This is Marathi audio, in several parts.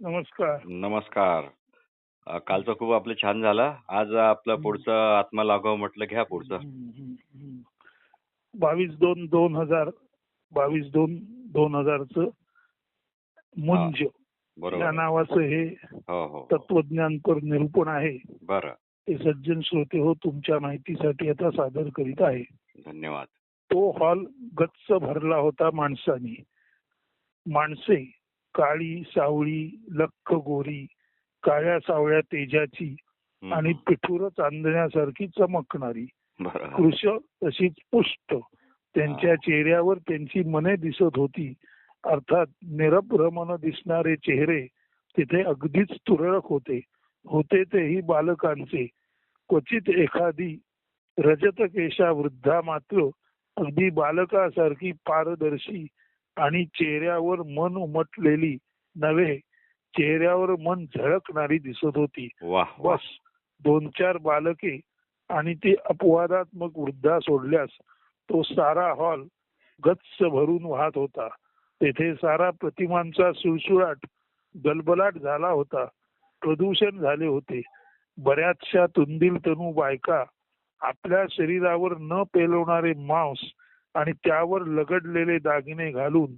नमस्कार. नमस्कार. अ, कालचं खूप आपलं छान झालं. आज आपलं. पुढचं आत्मा लाघव म्हटलं घ्या पुढचं. बावीस दोन दोन हजार बावीस दोन दोन हजारचं मुंज. बरोबर. या आहे. नावाचं हे हो हो तत्वज्ञानपर निरूपण आहे. बरं. ते सज्जन श्रोते हो तुमच्या माहितीसाठी आता सादर करीत आहे. धन्यवाद. तो हॉल गच्च भरला होता माणसानी. माणसे काळी सावळी लख्ख गोरी काळ्या सावळ्या तेजाची आणि पिठूर चांदण्यासारखी चमकणारी कृश तशीच पुष्ट. त्यांच्या चेहऱ्यावर त्यांची मने दिसत होती. अर्थात निरभ्रमण दिसणारे चेहरे तिथे अगदीच तुरळक होते. होते तेही बालकांचे. क्वचित एखादी रजत केशा वृद्धा मात्र अगदी बालकासारखी पारदर्शी आणि चेहऱ्यावर मन उमटलेली नव्हे चेहऱ्यावर मन झळकणारी दिसत होती. बस दोन चार बालके आणि ती अपवादात्मक वृद्धा सोडल्यास तो सारा हॉल गच्च भरून वाहत होता. तेथे सारा प्रतिमांचा सुळसुळाट गलबलाट झाला होता. प्रदूषण झाले होते. बऱ्याचशा तुंदील तनू बायका आपल्या शरीरावर न पेलवणारे मांस आणि त्यावर लगडलेले दागिने घालून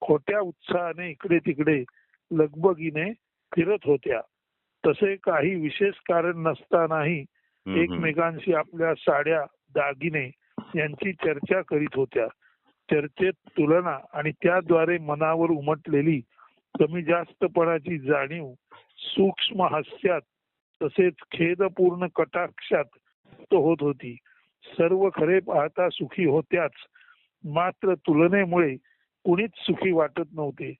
खोट्या उत्साहाने इकडे तिकडे लगबगीने फिरत होत्या. तसे काही विशेष कारण नसतानाही. एकमेकांशी आपल्या साड्या दागिने यांची चर्चा करीत होत्या. चर्चेत तुलना आणि त्याद्वारे मनावर उमटलेली कमी जास्तपणाची जाणीव सूक्ष्म हास्यात तसेच खेदपूर्ण कटाक्षात होत होती. सर्व खरे पाहता सुखी होत्याच. मात्र तुलनेमुळे कुणीच सुखी वाटत नव्हते.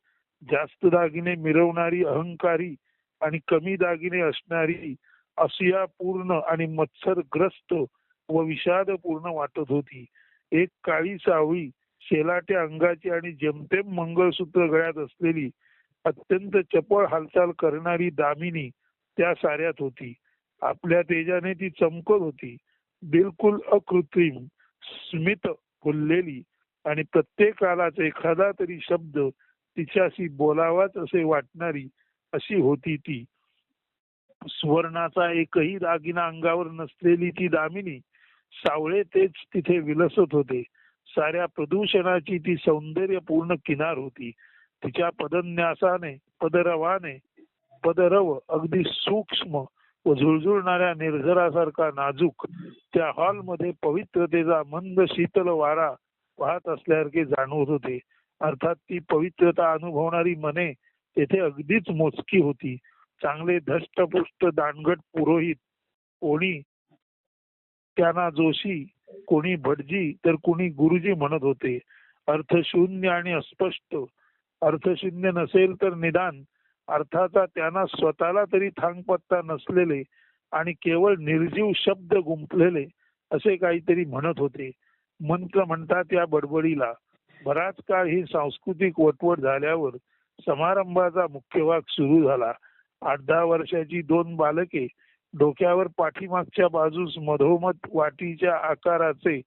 जास्त दागिने मिरवणारी अहंकारी आणि कमी दागिने असणारी असूयापूर्ण आणि मत्सरग्रस्त व विषादपूर्ण वाटत होती. एक काळी सावळी शेलाट्या अंगाची आणि जेमतेम मंगळसूत्र गळ्यात असलेली अत्यंत चपळ हालचाल करणारी दामिनी त्या साऱ्यात होती. आपल्या तेजाने ती चमकत होती. बिलकुल अकृत्रिम स्मित फुललेली आणि प्रत्येकालाच एखादा तरी शब्द तिच्याशी बोलावाच असे वाटणारी अशी होती ती. सुवर्णाचा एकही दागिना अंगावर नसलेली ती दामिनी सावळे तेच तिथे विलसत होते. साऱ्या प्रदूषणाची ती सौंदर्यपूर्ण किनार होती. तिच्या पदन्यासाने पदरवाने पदरव अगदी सूक्ष्म व झुळझुळणाऱ्या निर्झरासारखा नाजूक त्या हॉलमध्ये पवित्रतेचा मंद शीतल वारा वाहत असल्यासारखे जाणवत होते. अर्थात ती पवित्रता अनुभवणारी मने तेथे अगदीच मोजकी होती. चांगले धष्टपुष्ट दानगट पुरोहित कोणी? त्यांना जोशी कोणी भटजी तर कोणी गुरुजी म्हणत होते. अर्थशून्य आणि अस्पष्ट. अर्थशून्य नसेल तर निदान. अर्थाचा त्यांना स्वतःला तरी थांगपत्ता नसलेले आणि केवळ निर्जीव शब्द गुंपलेले असे काहीतरी म्हणत होते. मंत्र म्हणतात या बडबडीला. बराच काळ ही सांस्कृतिक वटवट झाल्यावर समारंभाचा मुख्य भाग सुरू झाला. आठ दहा वर्षाची दोन बालके डोक्यावर पाठीमागच्या बाजूस मधोमध वाटीच्या आकाराचे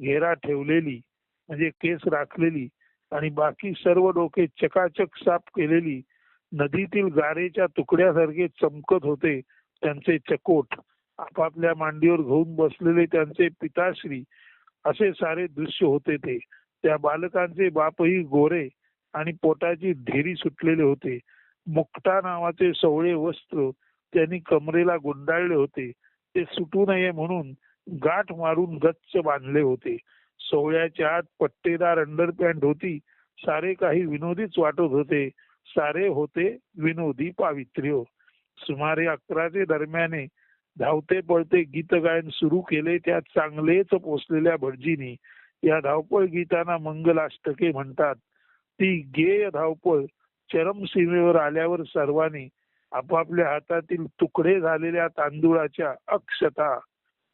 घेरा ठेवलेली म्हणजे केस राखलेली आणि बाकी सर्व डोके चकाचक साफ केलेली नदीतील गारेच्या तुकड्यासारखे चमकत होते त्यांचे चकोट. आपापल्या मांडीवर घेऊन बसलेले त्यांचे पिताश्री असे सारे दृश्य होते ते. त्या बालकांचे बापही गोरे आणि पोटाची ढेरी सुटलेले होते. मुक्ता नावाचे सवळे वस्त्र त्यांनी कमरेला गुंडाळले होते. ते सुटू नये म्हणून गाठ मारून गच्च बांधले होते. सोहळ्याच्या आत पट्टेदार अंडरपॅन्ट होती. सारे काही विनोदीच वाटत होते. सारे होते विनोदी पावित्र्य. सुमारे अकराचे दरम्याने धावते पळते गीत गायन सुरू केले त्या चांगलेच पोचलेल्या भटजीनी या धावपळ गीतांना मंगलाष्टके म्हणतात. ती गेय धावपळ चरमसीमेवर आल्यावर सर्वांनी आपापल्या हातातील तुकडे झालेल्या तांदुळाच्या अक्षता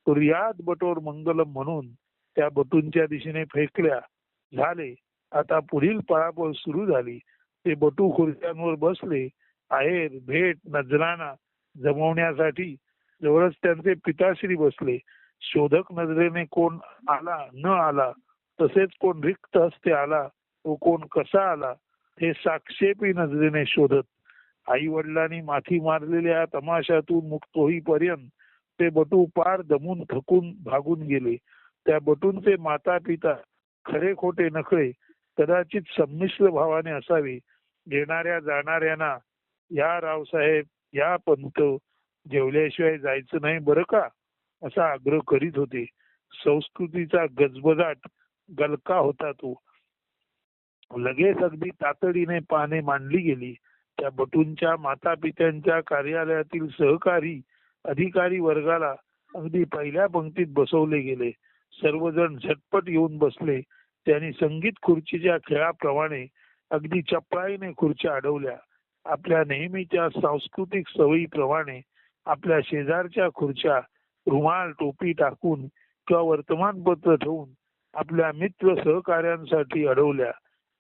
तुर्यात बटोर मंगलम म्हणून त्या बटूंच्या दिशेने फेकल्या. झाले. आता पुढील पळापळ सुरू झाली. ते बटू खुर्च्यांवर बसले. आहेर भेट नजराना जमवण्यासाठी जवळच त्यांचे पिताश्री बसले. शोधक नजरेने कोण आला न आला तसेच कोण रिक्त हस्ते आला तो कोण कसा आला हे साक्षेपी नजरेने शोधत. आई वडिलांनी माथी मारलेल्या तमाशातून मुक्त होईपर्यंत ते बटू पार दमून थकून भागून गेले. त्या बटूंचे माता पिता खरे खोटे नखळे कदाचित संमिश्र भावाने असावे. येणाऱ्या जाणाऱ्यांना या रावसाहेब या पंत जेवल्याशिवाय जायचं नाही बरं का? असा आग्रह करीत होते. संस्कृतीचा गजबजाट गलका होता तो. लगेच अगदी तातडीने पाने मांडली गेली. त्या बटूंच्या माता पित्यांच्या कार्यालयातील सहकारी अधिकारी वर्गाला अगदी पहिल्या पंक्तीत बसवले गेले. सर्वजण झटपट येऊन बसले. त्यांनी संगीत खुर्चीच्या खेळाप्रमाणे अगदी चपळाईने खुर्च्या अडवल्या. आपल्या नेहमीच्या सांस्कृतिक सवयीप्रमाणे आपल्या शेजारच्या खुर्च्या रुमाल टोपी टाकून किंवा वर्तमानपत्र ठेवून आपल्या मित्र सहकार्यांसाठी अडवल्या.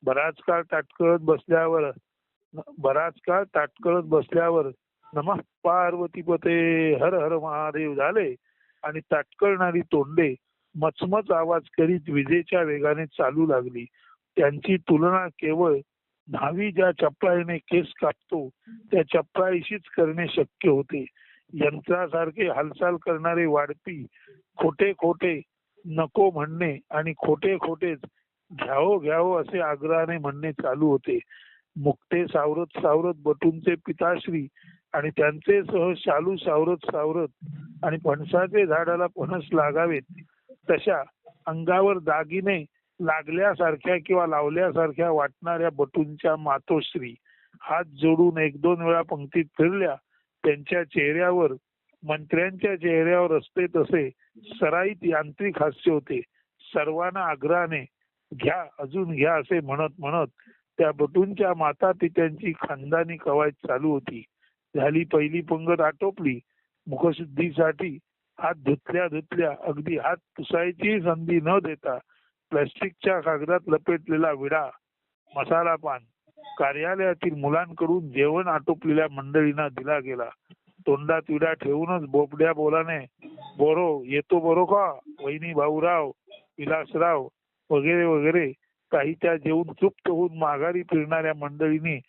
बराच काळ ताटकळत बसल्यावर बराच काळ ताटकळत बसल्यावर नमः पार्वतीपते हर हर महादेव झाले. आणि ताटकळणारी तोंडे मचमच आवाज करीत विजेच्या वेगाने चालू लागली. त्यांची तुलना केवळ न्हावी ज्या चपळाईने केस कापतो त्या चपळाईशीच करणे शक्य होते. यंत्रासारखी हालचाल करणारे वाढपी खोटे खोटे नको म्हणणे आणि खोटे खोटेच घ्यावो घ्यावो असे आग्रहाने म्हणणे चालू होते. मुक्ते सावरत सावरत बटूंचे पिताश्री आणि त्यांचे सह शालू सावरत सावरत आणि फणसाचे झाडाला फणस लागावेत तशा अंगावर दागिने लागल्यासारख्या किंवा लावल्यासारख्या वाटणाऱ्या बटूंच्या मातोश्री हात जोडून एक दोन वेळा पंक्तीत फिरल्या त्यांच्या चेहऱ्यावर मंत्र्यांच्या चेहऱ्यावर असते तसे सराईत यांत्रिक हास्य होते. सर्वांना आग्रहाने घ्या अजून घ्या असे म्हणत म्हणत त्या बटूंच्या माता पित्यांची खानदानी कवायत चालू होती. झाली पहिली पंगत आटोपली. मुखशुद्धीसाठी हात धुतल्या धुतल्या अगदी हात पुसायची संधी न देता प्लास्टिकच्या कागदात लपेटलेला विडा मसाला पान कार्यालयातील मुलांकडून जेवण आटोपलेल्या मंडळींना दिला गेला. तोंडात विडा ठेवूनच बोबड्या बोलाने बोरो येतो बरो का? वहिनी भाऊराव विलासराव वगैरे वगैरे. काही त्या जेवून तृप्त होऊन माघारी फिरणाऱ्या मंडळींनी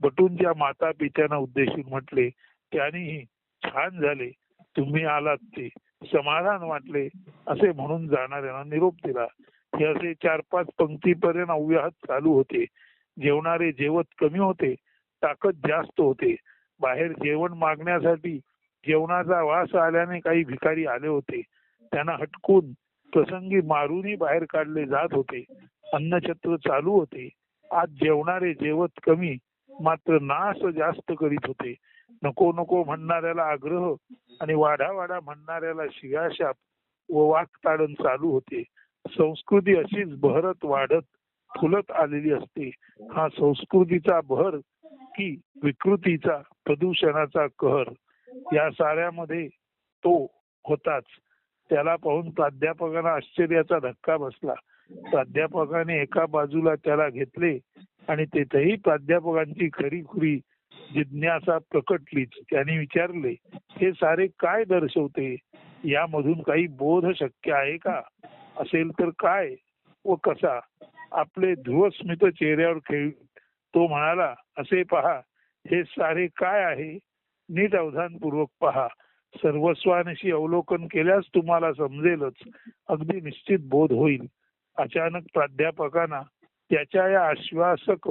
बटूंच्या माता पित्यांना उद्देशून म्हटले त्यांनीही छान झाले. तुम्ही आलात ते. समाधान वाटले. असे म्हणून जाणाऱ्यांना निरोप दिला. हे असे चार पाच पंक्तीपर्यंत अव्याहत चालू होते. जेवणारे जेवत कमी होते ताकद जास्त होते. बाहेर जेवण मागण्यासाठी जेवणाचा वास आल्याने काही भिकारी आले होते. त्यांना हटकून प्रसंगी मारूनही बाहेर काढले जात होते. अन्नछत्र चालू होते. आज जेवणारे जेवत कमी मात्र नाश जास्त करीत होते. नको नको म्हणणाऱ्याला आग्रह आणि वाढा वाढा म्हणणाऱ्याला शिगाशाप व वाकताडण चालू होते. संस्कृती अशीच बहरत वाढत फुलत आलेली असते. हा संस्कृतीचा भर की विकृतीचा प्रदूषणाचा कहर या साऱ्यामध्ये तो होताच. त्याला पाहून प्राध्यापकांना आश्चर्याचा धक्का बसला. प्राध्यापकाने एका बाजूला त्याला घेतले आणि तेथेही प्राध्यापकांची खरी खुरी जिज्ञासा प्रकटलीच. त्याने विचारले हे सारे काय दर्शवते? यामधून काही बोध शक्य आहे का? असेल तर काय व कसा? आपले ध्रुवस्मित चेहऱ्यावर खेळ तो म्हणाला असे पहा हे सारे काय आहे? नीट अवधानपूर्वक पहा. सर्वस्वांशी अवलोकन केल्यास तुम्हाला समजेलच. अगदी निश्चित बोध होईल. अचानक प्राध्यापकांना त्याच्या या आश्वासक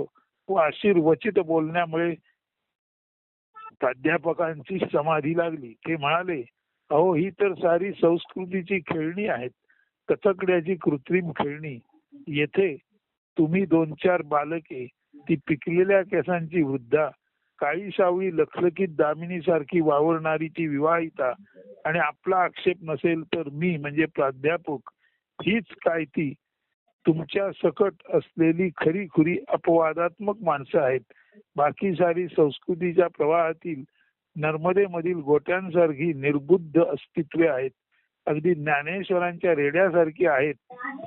व आशीर्वचित बोलण्यामुळे प्राध्यापकांची समाधी लागली. ते म्हणाले अहो ही तर सारी संस्कृतीची खेळणी आहेत. कथकड्याची कृत्रिम खेळणी. येथे तुम्ही दोन चार बालके ती पिकलेल्या केसांची वृद्धा काळी सावळी लखलखीत दामिनी सारखी वावरणारी ती विवाहिता आणि आपला आक्षेप नसेल तर मी म्हणजे प्राध्यापक हीच काय ती? तुमच्या सकट असलेली खरी खुरी अपवादात्मक माणसं आहेत. बाकी सारी संस्कृतीच्या प्रवाहातील नर्मदेमधील गोट्यांसारखी निर्बुद्ध अस्तित्वे आहेत. अगदी ज्ञानेश्वरांच्या रेड्यासारखी आहेत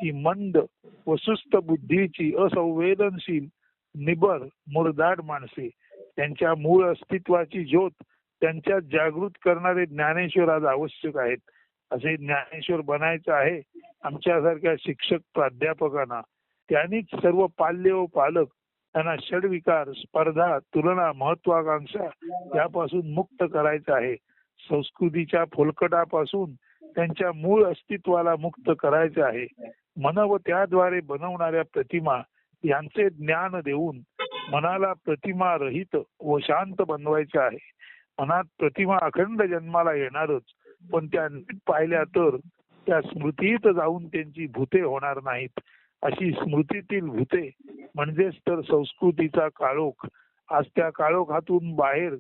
ही मंद व बुद्धीची असंवेदनशील निबर मुरदाट माणसे. त्यांच्या मूळ अस्तित्वाची ज्योत त्यांच्या जागृत करणारे ज्ञानेश्वर आज आवश्यक आहेत. असे ज्ञानेश्वर बनायचं आहे आमच्यासारख्या शिक्षक प्राध्यापकांना. त्यांनीच सर्व पाल्य व पालक त्यांना षडविकार स्पर्धा तुलना महत्वाकांक्षा यापासून मुक्त करायचं आहे. संस्कृतीच्या फोलकटापासून त्यांच्या मूळ अस्तित्वाला मुक्त करायचे आहे. मन व त्याद्वारे बनवणाऱ्या प्रतिमा यांचे ज्ञान देऊन मनाला प्रतिमा रहित व शांत बनवायचे आहे. मनात प्रतिमा अखंड जन्माला येणारच पण त्या नीट पाहिल्या तर त्या स्मृतीत जाऊन त्यांची भूते होणार नाहीत. अशी स्मृतीतील भूते म्हणजेच तर संस्कृतीचा काळोख. आज त्या काळोखातून बाहेर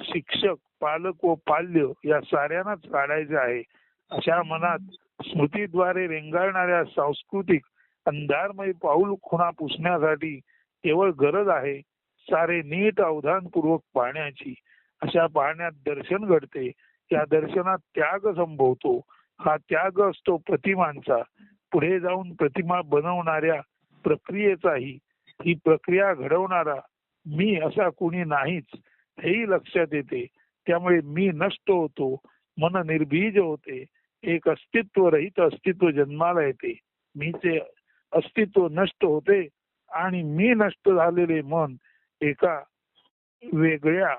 शिक्षक पालक व पाल्य या साऱ्यांनाच काढायचे आहे. अशा मनात स्मृतीद्वारे रेंगाळणाऱ्या सांस्कृतिक अंधारमय पाऊल खुणा पुसण्यासाठी केवळ गरज आहे सारे नीट अवधानपूर्वक पाहण्याची. अशा पाहण्यात दर्शन घडते या दर्शनात त्याग संभवतो हा त्याग असतो प्रतिमांचा. पुढे जाऊन प्रतिमा बनवणाऱ्या प्रक्रियेचाही ही प्रक्रिया घडवणारा मी असा कुणी नाहीच हेही लक्षात येते. त्यामुळे मी नष्ट होतो मन निर्बीज होते. एक अस्तित्व रहित अस्तित्व जन्माला येते मीचे अस्तित्व नष्ट होते आणि मी नष्ट झालेले मन एका वेगळ्या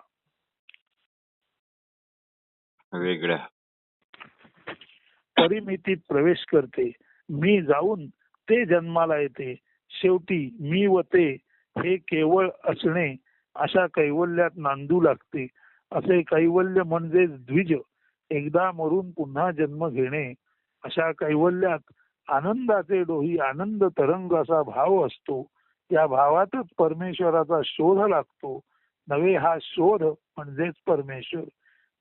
वेगळ्या. परिमितीत प्रवेश करते. मी जाऊन ते जन्माला येते शेवटी मी व ते हे केवळ असणे अशा कैवल्यात नांदू लागते. असे कैवल्य म्हणजे द्विज. एकदा मरून पुन्हा जन्म घेणे अशा कैवल्यात आनंदाचे डोही आनंद तरंग असा भाव असतो. या भावातच परमेश्वराचा शोध लागतो. नवे हा शोध म्हणजेच परमेश्वर.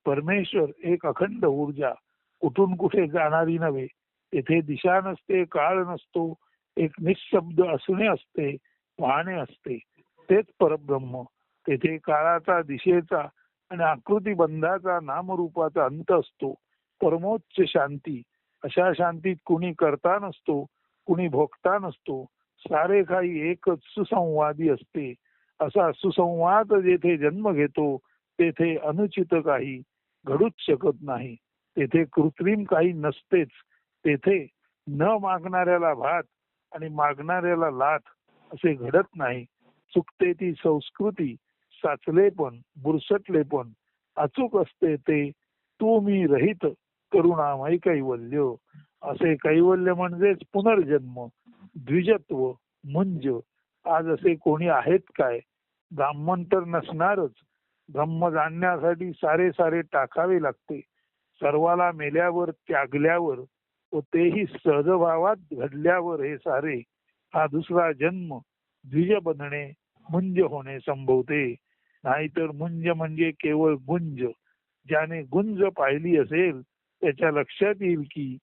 परमेश्वर एक अखंड ऊर्जा. कुठून कुठे जाणारी नव्हे. तेथे दिशा नसते काळ नसतो. एक निशब्द असणे असते वाहणे असते. तेच परब्रह्म. तेथे काळाचा दिशेचा आणि आकृती बंधाचा नामरूपाचा अंत असतो. परमोच्च शांती. अशा शांतीत कुणी करता नसतो कुणी भोगता नसतो. सारे काही एकच सुसंवादी असते. असा सुसंवाद जेथे जन्म घेतो तेथे अनुचित काही घडूच शकत नाही. तेथे कृत्रिम काही नसतेच. तेथे न मागणाऱ्याला भात आणि मागणाऱ्याला लाथ असे घडत नाही. चुकते ती संस्कृती साचलेपण बुरसटलेपण अचूक असते ते. तू मी रहित करुणामय कैवल्य. असे कैवल्य म्हणजेच पुनर्जन्म द्विजत्व मुंज. आज असे कोणी आहेत काय? ब्राह्मण तर नसणारच. ब्रह्म जाणण्यासाठी सारे सारे टाकावे लागते. सर्वाला मेल्यावर त्यागल्यावर व तेही सहजभावात घडल्यावर हे सारे. हा दुसरा जन्म द्विज बनणे मुंज होणे संभवते. नाहीतर मुंज म्हणजे केवळ गुंज. ज्याने गुंज पाहिली असेल त्याच्या लक्षात येईल की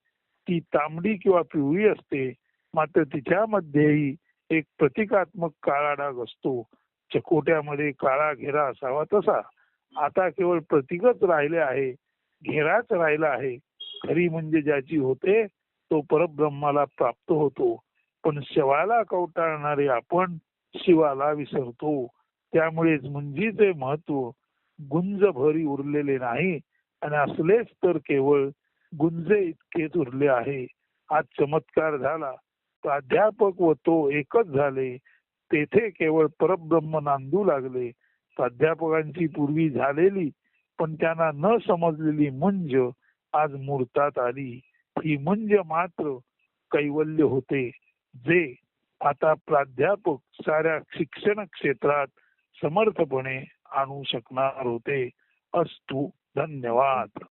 ती तांबडी किंवा पिवळी असते. मात्र तिच्यामध्येही एक प्रतिकात्मक काळा डाग असतो. चकोट्यामध्ये काळा घेरा असावा तसा. आता केवळ प्रतीकच राहिले आहे. घेराच राहिला आहे. खरी म्हणजे ज्याची होते तो परब्रह्माला प्राप्त होतो. पण शिवाला कवटाळणारे आपण शिवाला विसरतो. त्यामुळेच मुंजीचे महत्त्व गुंज भरी उरलेले नाही आणि असलेच तर केवळ गुंजे इतकेच उरले आहे. आज चमत्कार झाला. प्राध्यापक व तो एकच झाले. तेथे केवळ परब्रह्म नांदू लागले. प्राध्यापकांची पूर्वी झालेली पण त्यांना न समजलेली मुंज आज मूर्तात आली. ही मुंज मात्र कैवल्य होते. जे आता प्राध्यापक साऱ्या शिक्षण क्षेत्रात समर्थपणे आणू शकणार होते. अस्तु धन्यवाद.